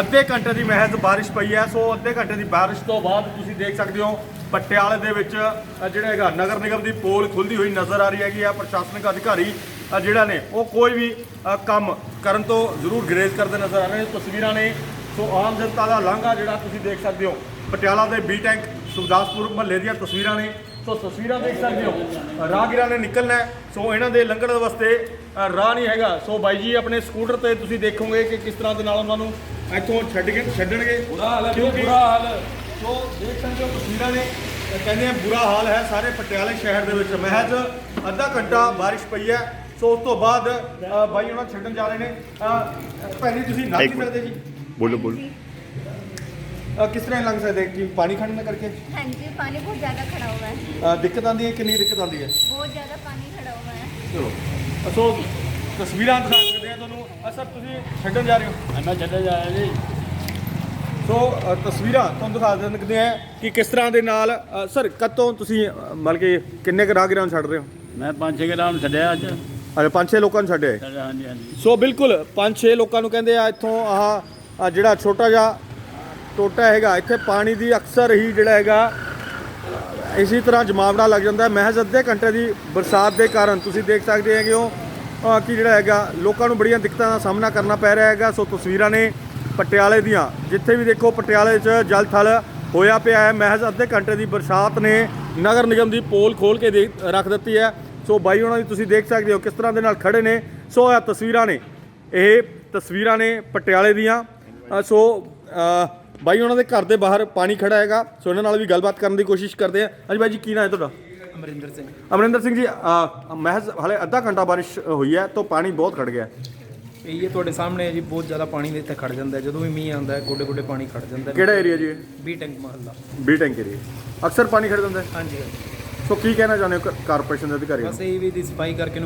ਅੱਧੇ ਘੰਟੇ ਦੀ ਮਹਿਜ਼ ਬਾਰਿਸ਼ ਪਈ ਹੈ, ਸੋ ਅੱਧੇ ਘੰਟੇ ਦੀ ਬਾਰਿਸ਼ ਤੋਂ ਬਾਅਦ ਤੁਸੀਂ ਦੇਖ ਸਕਦੇ ਹੋ, ਪਟਿਆਲੇ ਦੇ ਵਿੱਚ ਜਿਹੜਾ ਹੈਗਾ ਨਗਰ ਨਿਗਮ ਦੀ ਪੋਲ ਖੁੱਲਦੀ ਹੋਈ ਨਜ਼ਰ ਆ ਰਹੀ ਹੈਗੀ ਆ, ਪ੍ਰਸ਼ਾਸਨਿਕ ਅਧਿਕਾਰੀ ਜਿਹੜਾ ਨੇ, ਉਹ ਕੋਈ ਵੀ ਕੰਮ ਕਰਨ ਤੋਂ ਜ਼ਰੂਰ ਗਰੇਜ਼ ਕਰਦੇ ਨਜ਼ਰ ਆ ਰਹੇ ਨੇ ਤਸਵੀਰਾਂ ਨੇ। ਸੋ ਆਮ ਜਨਤਾ ਦਾ ਲਾਂਘਾ ਜਿਹੜਾ ਤੁਸੀਂ ਦੇਖ ਸਕਦੇ ਹੋ, ਪਟਿਆਲਾ ਦੇ ਬੀ ਟੈਂਕ ਸੁਖਦਾਸਪੁਰ ਮਹੱਲੇ ਦੀਆਂ ਤਸਵੀਰਾਂ ਨੇ। ਸੋ ਤਸਵੀਰਾਂ ਦੇਖ ਸਕਦੇ ਹੋ, ਰਾਹਗੀਰਾਂ ਨੇ ਨਿਕਲਣਾ ਸੋ ਇਹਨਾਂ ਦੇ ਲੰਘਣ ਵਾਸਤੇ ਰਾਹ ਨਹੀਂ ਹੈਗਾ। ਸੋ ਬਾਈ ਜੀ, ਆਪਣੇ ਸਕੂਟਰ ਤੇ ਤੁਸੀਂ ਦੇਖੋਗੇ ਕਿ ਕਿਸ ਤਰ੍ਹਾਂ ਦੇ ਨਾਲ ਉਹਨਾਂ ਨੂੰ ਇੱਥੋਂ ਛੱਡ ਕੇ ਛੱਡਣਗੇ। ਬੁਰਾ ਹਾਲ ਹੈ ਕਿਉਂਕਿ ਬੁਰਾ ਹਾਲ। ਜੋ ਦੇਖ ਸਕਦੇ ਤਸਵੀਰਾਂ ਨੇ ਕਹਿੰਦੇ ਆ ਬੁਰਾ ਹਾਲ ਹੈ ਸਾਰੇ ਪਟਿਆਲੇ ਸ਼ਹਿਰ ਦੇ ਵਿੱਚ। ਮਹਿਜ਼ ਅੱਧਾ ਘੰਟਾ ਬਾਰਿਸ਼ ਪਈ ਹੈ। ਸੋ ਉਸ ਤੋਂ ਬਾਅਦ ਬਾਈ ਉਹਨਾਂ ਛੱਡਣ ਜਾ ਰਹੇ ਨੇ। ਪਹਿਲੀ ਤੁਸੀਂ ਨਾ ਕੀ ਕਰਦੇ ਜੀ? ਬੋਲੋ ਬੋਲੋ। ਕਿਸ ਤਰ੍ਹਾਂ ਲੰਘ ਸਕਦੇ? ਕਿ ਪਾਣੀ ਖੜਨ ਦਾ ਕਰਕੇ? ਹਾਂਜੀ ਪਾਣੀ ਬਹੁਤ ਜ਼ਿਆਦਾ ਖੜਾ ਹੋਇਆ ਹੈ। ਦਿੱਕਤ ਆਉਂਦੀ ਹੈ ਕਿੰਨੀ ਦਿੱਕਤ ਆਉਂਦੀ ਹੈ? ਬਹੁਤ ਜ਼ਿਆਦਾ ਪਾਣੀ ਖੜਾ ਹੋਇਆ ਹੈ। ਚਲੋ। ਸੋ ਤਸਵੀਰਾਂ ਦਿਖਾ ਸਕਦੇ ਆ ਤੁਹਾਨੂੰ। ਅ, ਸਰ ਤੁਸੀਂ ਛੱਡਣ ਜਾ ਰਹੇ ਹੋ? ਮੈਂ ਛੱਡੇ ਜਾਇਆ ਜੀ ਸੋ ਅ, ਤਸਵੀਰਾਂ ਤੁਹਾਨੂੰ ਦਿਖਾ ਦਿੰਦੇ ਆ ਕਿ ਕਿਸ ਤਰ੍ਹਾਂ ਦੇ ਨਾਲ ਅ, ਸਰ ਕਦੋਂ ਤੁਸੀਂ ਅ, ਮਤਲਬ ਕਿ ਕਿੰਨੇ ਕੁ ਰਾਹਗੀਰਾਂ ਨੂੰ ਛੱਡ ਰਹੇ ਹੋ? ਮੈਂ ਪੰਜ ਛੇ ਗ੍ਰਾਮ ਛੱਡਿਆ ਅੱਜ। ਅਰੇ ਪੰਜ ਛੇ ਲੋਕਾਂ ਨੂੰ ਛੱਡਿਆ ਹੈ। ਛੱਡਿਆ, ਹਾਂਜੀ ਹਾਂਜੀ। ਸੋ ਬਿਲਕੁਲ ਪੰਜ ਛੇ ਲੋਕਾਂ ਨੂੰ ਕਹਿੰਦੇ ਆ ਇੱਥੋਂ ਆਹ ਆਹ ਜਿਹੜਾ ਛੋਟਾ ਜਿਹਾ ਟੋਟਾ ਹੈਗਾ ਇੱਥੇ ਪਾਣੀ ਦੀ ਅਕਸਰ ਹੀ ਜਿਹੜਾ ਹੈਗਾ ਇਸੇ ਤਰ੍ਹਾਂ ਜਮਾਵੜਾ ਲੱਗ ਜਾਂਦਾ ਹੈ। ਮਹਿਜ਼ ਅੱਧੇ ਘੰਟੇ ਦੀ ਬਰਸਾਤ ਦੇ ਕਾਰਨ ਤੁਸੀਂ ਦੇਖ ਸਕਦੇ ਹੈਗੇ ਹੋ ਕਿ ਜਿਹੜਾ ਹੈਗਾ, ਲੋਕਾਂ ਨੂੰ ਬੜੀਆਂ ਦਿੱਕਤਾਂ ਦਾ ਸਾਹਮਣਾ ਕਰਨਾ ਪੈ ਰਿਹਾ ਹੈਗਾ। ਸੋ ਤਸਵੀਰਾਂ ਨੇ ਪਟਿਆਲੇ ਦੀਆਂ। ਜਿੱਥੇ ਵੀ ਦੇਖੋ, ਪਟਿਆਲੇ 'ਚ ਜਲ ਥਲ ਹੋਇਆ ਪਿਆ ਹੈ। ਮਹਿਜ਼ ਅੱਧੇ ਘੰਟੇ ਦੀ ਬਰਸਾਤ ਨੇ ਨਗਰ ਨਿਗਮ ਦੀ ਪੋਲ ਖੋਲ ਕੇ ਦੇ ਰੱਖ ਦਿੱਤੀ ਹੈ। ਸੋ ਬਾਈ, ਉਹਨਾਂ ਦੀ ਤੁਸੀਂ ਦੇਖ ਸਕਦੇ ਹੋ ਕਿਸ ਤਰ੍ਹਾਂ ਦੇ ਨਾਲ ਖੜੇ ਨੇ। ਸੋ ਇਹ ਤਸਵੀਰਾਂ ਨੇ। ਇਹ ਤਸਵੀਰਾਂ ਨੇ ਪਟਿਆਲੇ ਦੀਆਂ। ਸੋ ਬਾਈ, ਉਹਨਾਂ ਦੇ ਘਰ ਦੇ ਬਾਹਰ ਪਾਣੀ ਖੜਾ ਹੈਗਾ। ਸੋ ਇਹਨਾਂ ਨਾਲ ਵੀ ਗੱਲਬਾਤ ਕਰਨ ਦੀ ਕੋਸ਼ਿਸ਼ ਕਰਦੇ ਆ ਹਾਂਜੀ ਬਾਈ ਜੀ, ਕੀ ਨਾਮ ਹੈ ਤੁਹਾਡਾ? ਅਮਰਿੰਦਰ ਸਿੰਘ। ਅਮਰਿੰਦਰ ਸਿੰਘ ਜੀ ਅ, ਮਹਿਜ਼ ਹਲੇ ਅੱਧਾ ਘੰਟਾ ਬਾਰਿਸ਼ ਹੋਈ ਹੈ ਤਾਂ ਪਾਣੀ ਬਹੁਤ ਖੜ ਗਿਆ। ਹੈ। ਇਹ ਤੁਹਾਡੇ ਸਾਹਮਣੇ ਹੈ ਜੀ ਬਹੁਤ ਜ਼ਿਆਦਾ ਪਾਣੀ ਦੇ ਇੱਥੇ ਖੜ ਜਾਂਦਾ ਹੈ। ਜਦੋਂ ਵੀ ਮੀਂਹ ਆਉਂਦਾ ਹੈ ਗੋਡੇ ਗੋਡੇ ਪਾਣੀ ਖੜ ਜਾਂਦਾ ਹੈ। ਕਿਹੜਾ ਏਰੀਆ ਜੀ ਬੀ ਟੈਂਕ ਮਹੱਲਾ। ਬੀ ਟੈਂਕ ਏਰੀਆ ਅਕਸਰ ਪਾਣੀ ਖੜ ਜਾਂਦਾ ਹੈ? ਹਾਂਜੀ ਹਾਂਜੀ। ਸੋ ਕੀ ਕਹਿਣਾ ਚਾਹੁੰਦੇ ਹੋ ਕ- ਕਾਰਪੋਰੇਸ਼ਨ ਦੇ ਅਧਿਕਾਰੀਆਂ ਬਸ ਇਹ ਵੀ ਦੀ ਸਫ਼ਾਈ ਕਰਕੇ